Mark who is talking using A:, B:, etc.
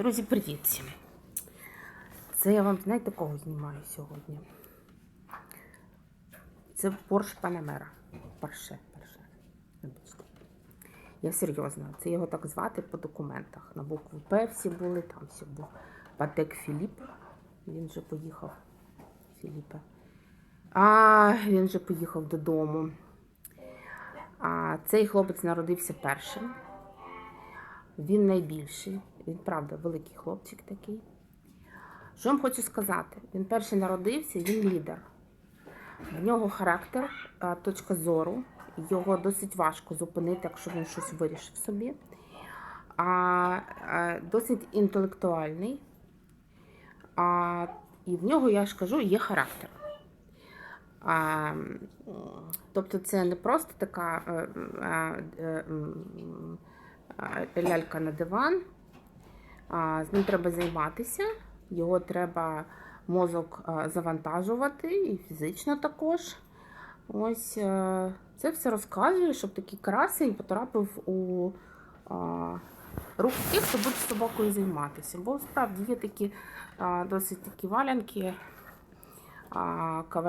A: Друзі, привіт! Це я вам, знаєте, кого знімаю сьогодні? Це Порш Панамера. Порше, Порше. Вибачте. Я серйозно, це його так звати по документах. На букву П всі були, там всі був Патек Філіп. Він вже поїхав. Філіпе. А він вже поїхав додому. А цей хлопець народився першим. Він найбільший. Він, правда, великий хлопчик такий. Що вам хочу сказати? Він перший народився, він лідер. В нього характер, точка зору. Його досить важко зупинити, якщо він щось вирішив собі. А, а, досить інтелектуальний. А, і в нього, я ж кажу, є характер. А, тобто це не просто така е, е, е, е, лялька на диван. З ним треба займатися, його треба мозок завантажувати і фізично також. Ось е, це все розказує, щоб такий красень потрапив у руки тих, хто буде собакою займатися. Бо справді є такі досить такі валянки, а, кавалери.